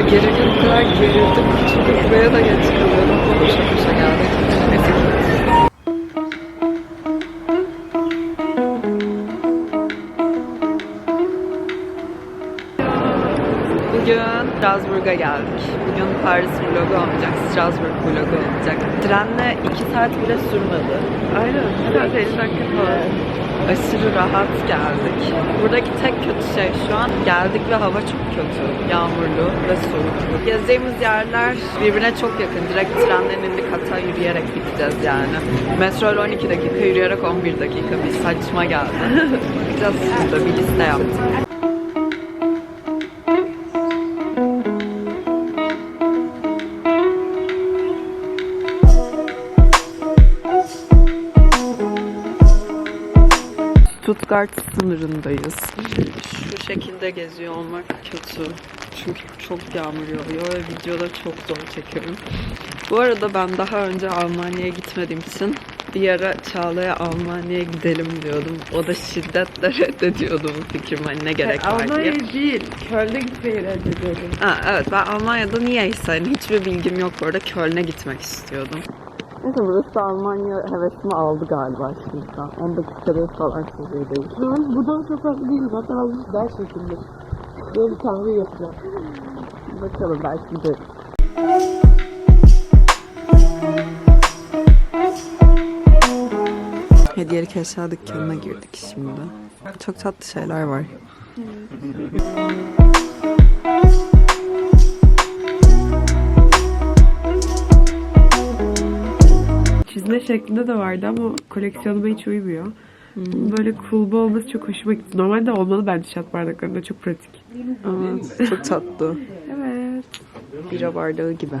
Ya gelirken o kadar gerildim çünkü buraya da geç kalıyordum. Koşa koşa geldik. Neyse. Bugün Strasbourg'a geldik. Bugün Paris vlogu olmayacak, Strasbourg vlogu olacak. Trenle 2 saat bile sürmedi. Aynen, 1 saat 50 dakika falan. Aşırı rahat geldik. Buradaki tek kötü şey şu an geldik ve hava çok kötü. Yağmurlu ve soğuk. Gezdiğimiz yerler birbirine çok yakın. Direkt trenden indik hatta yürüyerek gideceğiz yani. Metro ile 12 dakika, yürüyerek 11 dakika. Bir saçma geldi. Bakacağız şimdi bir liste yaptık. Stuttgart sınırındayız. Şu şekilde geziyor olmak kötü. Çünkü çok yağmur yağıyor ve videoda çok zor çekiyorum. Bu arada ben daha önce Almanya'ya gitmediğim için bir ara Çağla'ya Almanya'ya gidelim diyordum. O da şiddetle reddediyordu bu fikrimi. Hani ne gerek var diye. Almanya değil. Köln'e gitmeyi reddediyorum. Ha, evet ben Almanya'da niyeyse hani hiçbir bilgim yok orada Köln'e gitmek istiyordum. Neyse burası Almanya hevesimi aldı galiba şimdi. 10 dakikada falan şehirdeyim. Şu an buradan çok farklı değil. Zaten almış ders şeklinde. Böyle kahve yapıyor. Bakalım belki de. Hediyelik eşya dükkanına girdik şimdi. Çok tatlı şeyler var. Çizme şeklinde de vardı ama koleksiyonuma hiç uymuyor. Böyle kulbu olması çok hoşuma gitti. Normalde olmalı bence şat bardaklarında çok pratik. Evet, çok tatlı. Evet. Bira bardağı gibi.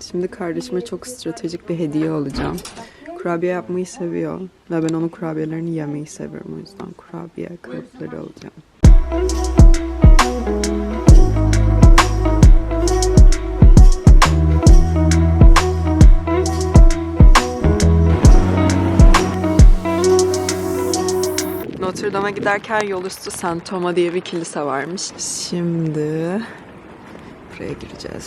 Şimdi kardeşime çok stratejik bir hediye alacağım. Kurabiye yapmayı seviyor ve ben onun kurabiyelerini yemeyi seviyorum. O yüzden kurabiye kalıpları alacağım. Dame'a giderken yol üstü Saint Thomas diye bir kilise varmış. Şimdi buraya gireceğiz.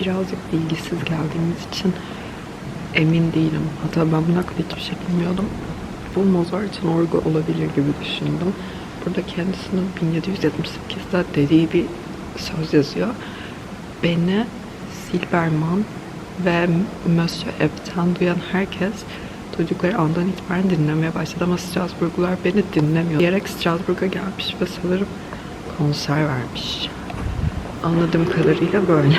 Birazcık bilgisiz geldiğimiz için emin değilim. Hatta ben bunun hakkında hiçbir şey bilmiyordum. Bu Mozart'ın orgu olabilir gibi düşündüm. Burada kendisinin 1778'de dediği bir söz yazıyor. Beni Silberman ve Monsieur Ep'ten duyan herkes duydukları andan itibaren dinlemeye başladı ama Strasbourglular beni dinlemiyor. Diyerek Strasbourg'a gelmiş ve sanırım konser vermiş. Anladığım kadarıyla böyle.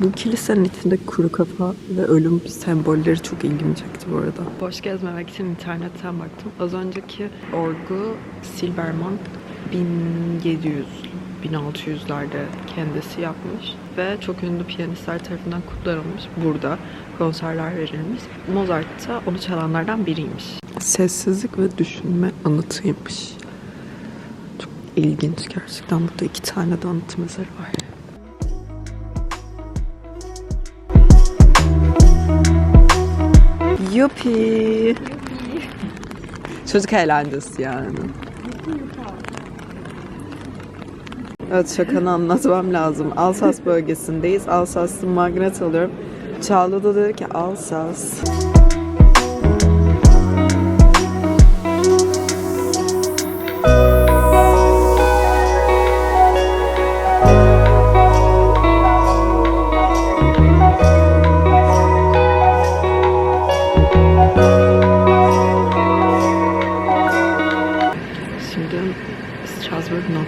Bu kilisenin içinde kuru kafa ve ölüm sembolleri çok ilgimi çekti bu arada. Boş gezmemek için internetten baktım. Az önceki orgu Silberman 1700 1600'lerde kendisi yapmış ve çok ünlü piyanistler tarafından kutlanılmış. Burada konserler verilmiş. Mozart da onu çalanlardan biriymiş. Sessizlik ve düşünme anıtıymış. Çok ilginç gerçekten. Burada iki tane de anıt mezarı var. Yuppie. Çocuk eğlencesi yani. Evet şakanı anlatmam lazım. Alsas bölgesindeyiz. Alsas'ın magnet alıyorum. Çağla da dedi ki Alsas.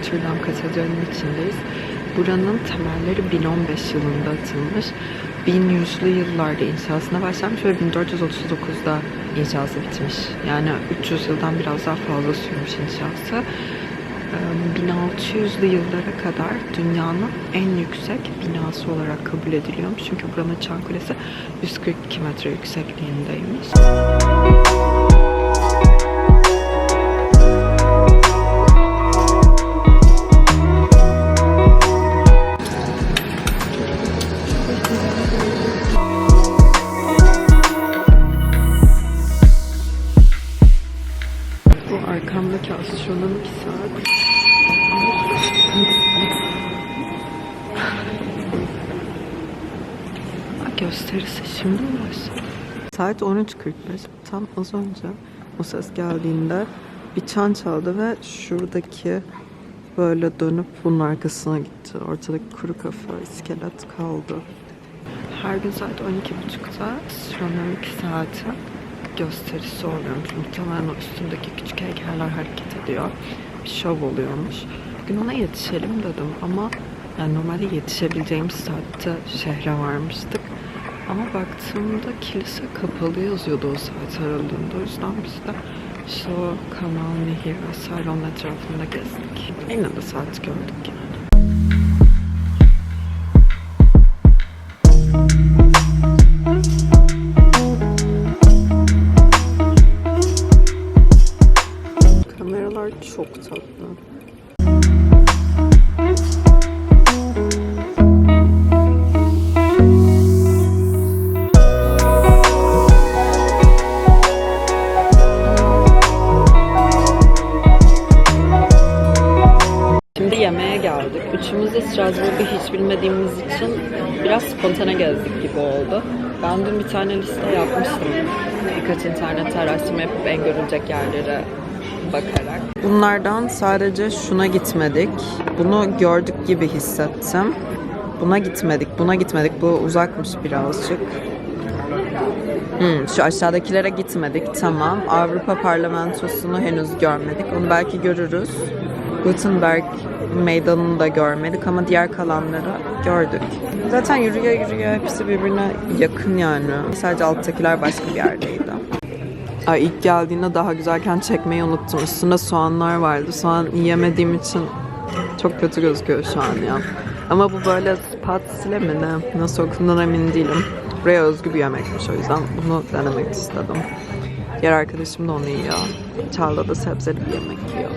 Notre Dame Katedrali'nin içindeyiz. Buranın temelleri 1015 yılında atılmış. 1100'lü yıllarda inşasına başlanmış ve 1439'da inşası bitmiş. Yani 300 yıldan biraz daha fazla sürmüş inşası. Ee, 1600'lü yıllara kadar dünyanın en yüksek binası olarak kabul ediliyormuş. Çünkü buranın Çan Kulesi 142 metre yüksekliğindeymiş. Saat 13.45. Tam az önce o ses geldiğinde bir çan çaldı ve şuradaki böyle dönüp bunun arkasına gitti. Ortadaki kuru kafa iskelet kaldı. Her gün saat 12.30'da astronomik saatin gösterisi oluyormuş. Muhtemelen o üstündeki küçük heykeller hareket ediyor. Bir şov oluyormuş. Bugün ona yetişelim dedim ama yani normalde yetişebileceğimiz saatte şehre varmıştık. Ama baktığımda kilise kapalı yazıyordu o saat aralığında. O yüzden biz de işte o kanal, nehir vesaire onun etrafında gezdik. Yine de saat gördük yani. Yemeğe geldik. Üçümüz de Strasbourg'u hiç bilmediğimiz için biraz spontane gezdik gibi oldu. Ben dün bir tane liste yapmıştım. Birkaç internet araştırma yapıp en görülecek yerlere bakarak. Bunlardan sadece şuna gitmedik. Bunu gördük gibi hissettim. Buna gitmedik, buna gitmedik. Bu uzakmış birazcık. Hmm, şu aşağıdakilere gitmedik. Tamam. Avrupa Parlamentosu'nu henüz görmedik. Onu belki görürüz. Gutenberg meydanını da görmedik ama diğer kalanları gördük. Zaten yürüye yürüye hepsi birbirine yakın yani. Sadece alttakiler başka bir yerdeydi. Ay ilk geldiğinde daha güzelken çekmeyi unuttum. Üstünde soğanlar vardı. Soğan yiyemediğim için çok kötü gözüküyor şu an ya. Ama bu böyle spatsile mi ne? Nasıl okunduğundan emin değilim. Buraya özgü bir yemekmiş o yüzden bunu denemek istedim. Diğer arkadaşım da onu yiyor. Çağla da sebzeli bir yemek yiyor.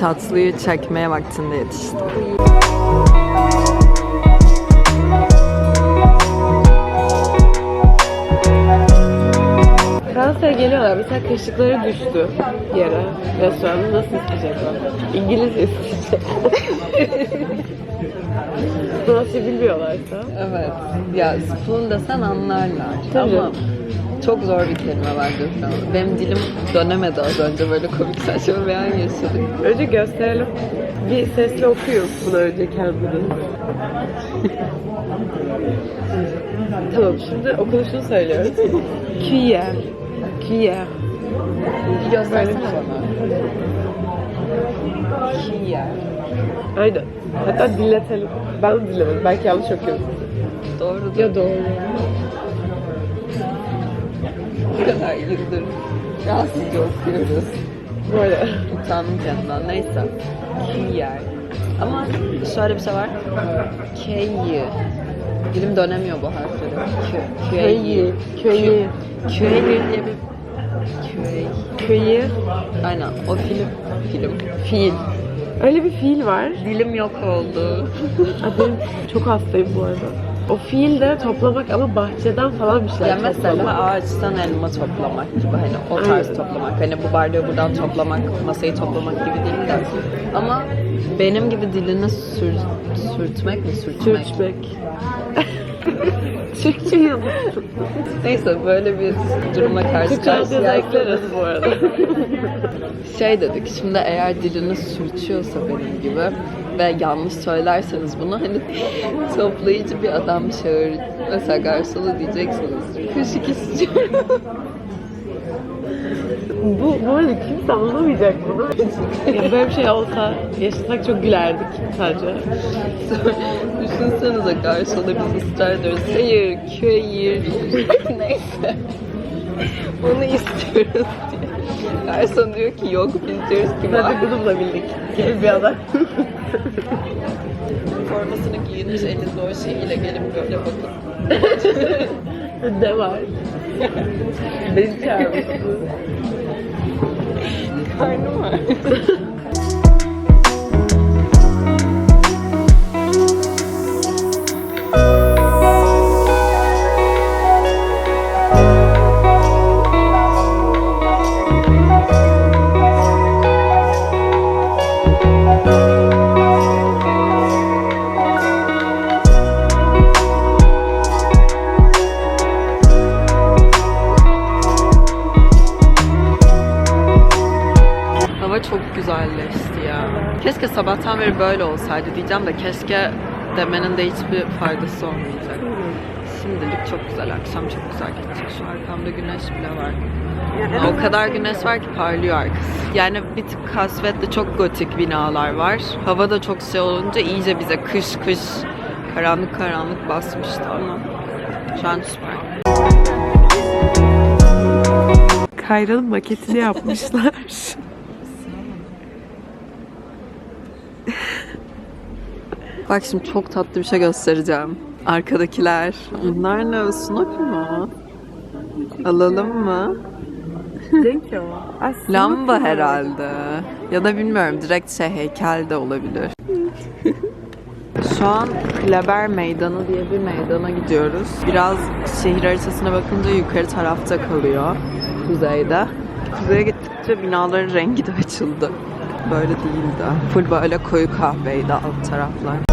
Tatlıyı çekmeye vaktinde yetiştim. Fransa'ya geliyorlar. Mesela kaşıkları düştü yere. Restoranda nasıl isteyecekler? İngilizce isteyecek. Nasıl bilmiyorlarsa. Evet. Ya spoon desen anlarlar. Tabii. Ama çok zor bir kelime an. Benim dilim dönemedi az önce böyle komik saçma bir an yaşadık. Önce gösterelim. Bir sesle okuyun bunu önce kendini. tamam şimdi okunuşunu söylüyoruz. Cuillère. Cuillère. Göstersene bana. Kiyer. Aynen. Hatta dinletelim. Ben de dinlemedim. Belki yanlış okuyorum. Doğru. Ya doğru. Bu kadar yıldır rahatsızca okuyoruz. Böyle. Utandım kendimden. Neyse. Kiyer. Ama şöyle bir şey var. K'yi. Dilim dönemiyor bu harfleri. Köyü. Köyü. Köyü diye bir köy. Köyü. Aynen o film. Film. Fiil. Öyle bir fiil var. Dilim yok oldu. Ay, benim çok hastayım bu arada. O fiil de toplamak ama bahçeden falan bir şeyler Ya mesela toplamak. ağaçtan elma toplamak gibi hani o tarz Aynen. toplamak. Hani bu bardağı buradan toplamak, masayı toplamak gibi değil de. Ama benim gibi dilini sür, sürtmek mi sürtmek? Sürçmek. Türkçeyi unuttum. Neyse böyle bir durumla karşı Türkçe ekleriz bu arada. şey dedik şimdi eğer dilini sürçüyorsa benim gibi ve yanlış söylerseniz bunu hani toplayıcı bir adam çağır mesela garsona diyeceksiniz kaşık istiyorum. Bu, bu arada kimse anlamayacak bunu. ya böyle bir şey olsa yaşasak çok gülerdik sadece. Düşünsenize garsona biz ısrar ediyoruz. Hayır, hayır. Neyse. Onu istiyoruz diye. Garson diyor ki yok biz diyoruz ki var. Hadi bununla bildik gibi bir adam. Formasını giyinmiş elinde o şeyiyle gelip böyle bakın. ne var? Beni çağırmışsın. Karnım var. Beri böyle olsaydı diyeceğim de keşke demenin de hiçbir faydası olmayacak. Şimdilik çok güzel, akşam çok güzel geçecek. Şu arkamda güneş bile var. O kadar güneş var ki parlıyor arkası. Yani bir tık kasvetli çok gotik binalar var. Hava da çok şey olunca iyice bize kış kış karanlık karanlık basmıştı ama şu an süper. Kayra'nın maketini yapmışlar. Bak şimdi çok tatlı bir şey göstereceğim. Arkadakiler. Bunlar ne? Snoopy mu? Alalım mı? O. Lamba herhalde. Ya da bilmiyorum direkt şey heykel de olabilir. Şu an Kleber Meydanı diye bir meydana gidiyoruz. Biraz şehir haritasına bakınca yukarı tarafta kalıyor. Kuzeyde. Kuzeye gittikçe binaların rengi de açıldı. Böyle değildi. Full böyle koyu kahveydi alt taraflar.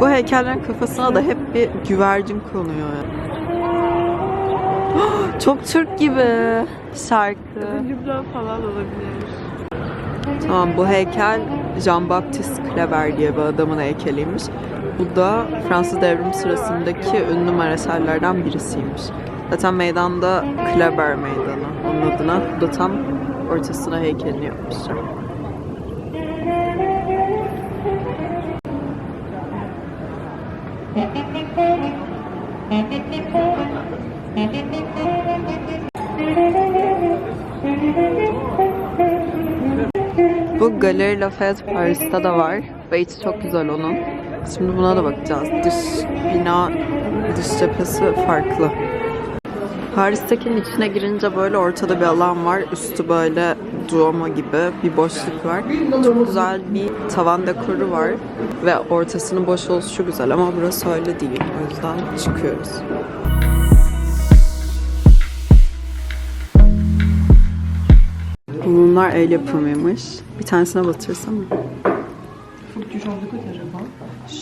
Bu heykellerin kafasına da hep bir güvercin konuyor. Çok Türk gibi şarkı. Lübnan falan olabilir. Tamam bu heykel Jean-Baptiste Kleber diye bir adamın heykeliymiş. Bu da Fransız devrim sırasındaki ünlü mareşallerden birisiymiş. Zaten meydanda Kleber Meydanı onun adına. Bu da tam ortasına heykelini yapmışlar. Bu Galeri Lafayette Paris'te de var ve içi çok güzel onun. Şimdi buna da bakacağız. Dış bina, dış cephesi farklı. Paris'tekinin içine girince böyle ortada bir alan var. Üstü böyle duomo gibi bir boşluk var. Çok güzel bir tavan dekoru var. Ve ortasının boş oluşu güzel ama burası öyle değil. O yüzden çıkıyoruz. Bunlar el yapımıymış. Bir tanesine batırsana.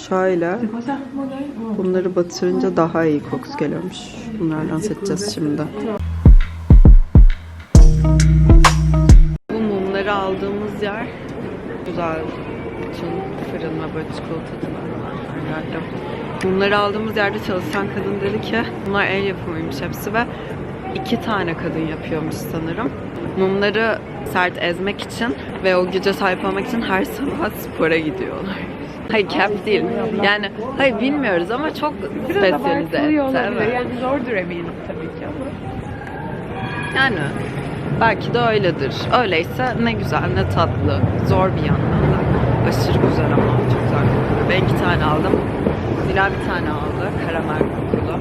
Şöyle. Bunları batırınca daha iyi kokusu geliyormuş. Bunlardan seçeceğiz şimdi. Bu mumları aldığımız yer güzel. Bütün fırın ve böyle çikolatacılar var her. Mumları aldığımız yerde çalışan kadın dedi ki bunlar el yapımıymış hepsi ve iki tane kadın yapıyormuş sanırım. Mumları sert ezmek için ve o güce sahip olmak için her sabah spora gidiyorlar. Hayır cap değil. Yani hayır bilmiyoruz ama çok spesyalize. Evet. Yani zordur eminim tabii ki ama. Yani belki de öyledir. Öyleyse ne güzel ne tatlı. Zor bir yandan da. Aşırı güzel ama çok güzel kokuyor. Ben iki tane aldım. Dila bir tane aldı. Karamel kokulu.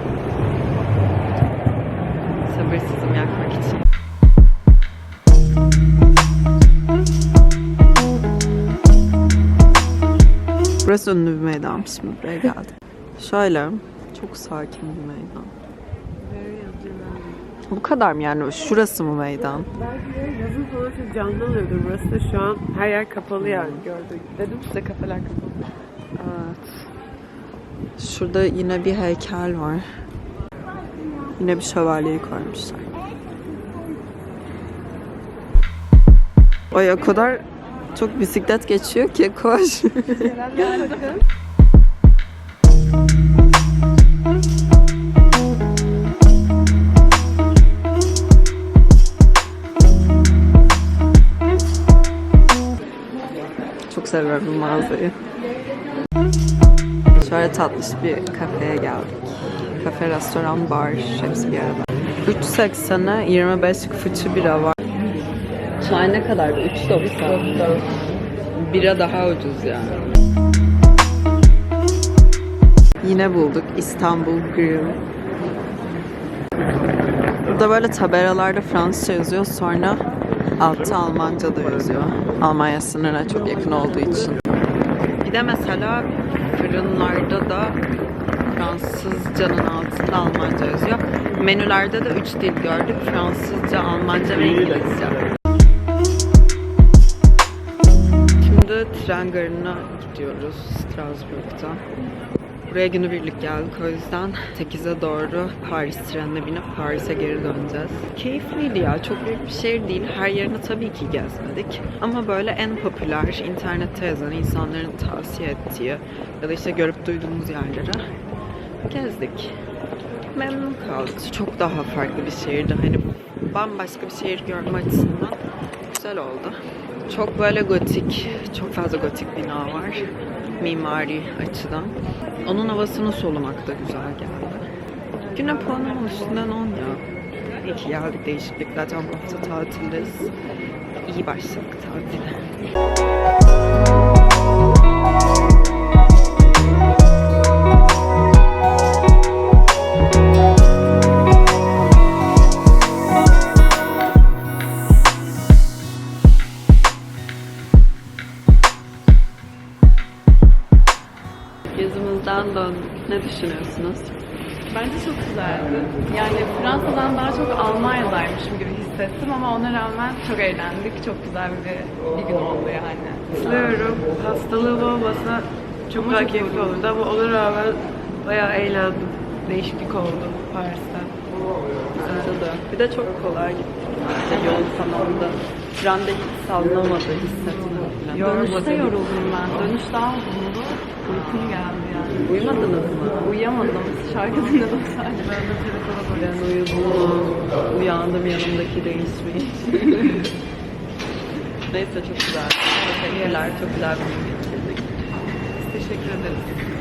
Sabırsızım yakmak için. Burası ünlü bir meydan. Şimdi buraya geldim. Şöyle çok sakin bir meydan. Bu kadar mı yani? Şurası mı meydan? Belki yazın falan çok canlı oluyordur. Burası da şu an her yer kapalı yani gördüm. Dedim size kafeler kapalı. Evet. Şurada yine bir heykel var. Yine bir şövalyeyi koymuşlar. Ay o kadar çok bisiklet geçiyor ki koş. Çok seviyorum bu mağazayı. Şöyle tatlış bir kafeye geldik. Kafe, restoran, bar hepsi bir arada. 3.80'e 25 fıçı bira var. Çay ne kadardı? 3.90. Bira daha ucuz yani. Yine bulduk İstanbul Grill. Burada böyle tabelalarda Fransızca yazıyor sonra altta Almanca da yazıyor. Almanya sınırına çok yakın olduğu için. Bir de mesela fırınlarda da Fransızcanın altında Almanca yazıyor. Menülerde de üç dil gördük. Fransızca, Almanca ve İngilizce. Tren garına gidiyoruz Strasbourg'da. Buraya günübirlik geldik o yüzden 8'e doğru Paris trenine binip Paris'e geri döneceğiz. Keyifliydi ya. Çok büyük bir şehir değil. Her yerini tabii ki gezmedik. Ama böyle en popüler, internette yazan insanların tavsiye ettiği ya da işte görüp duyduğumuz yerlere gezdik. Memnun kaldık. Çok daha farklı bir şehirdi. Hani bambaşka bir şehir görme açısından güzel oldu. Çok böyle gotik, çok fazla gotik bina var. Mimari açıdan. Onun havasını solumak da güzel geldi. Güne puanımın üstünden 10 ya. İyi ki geldik değişiklik. Zaten bu hafta tatildeyiz. İyi başladık tatile. Çok güzel bir, bir gün oldu yani. Katılıyorum. Hastalığım olmasa çok daha keyifli olurdu ama ona rağmen bayağı eğlendim. Değişiklik oldu Paris'te. De. Bir de çok kolay gitti. İşte yol falan da. Trende hiç sallamadı, hissetmedi. Dönüşte yoruldum ben. Dönüş daha uzundu. Uykum geldi yani. Uyumadınız mı? Uyuyamadım. Şarkı dinledim sadece. Ben de telefona Ben uyudum. Uyandım yanımdaki değişmiş. Neyse çok güzel. Teşekkürler. Çok güzel bir gün geçirdik. Teşekkür ederiz.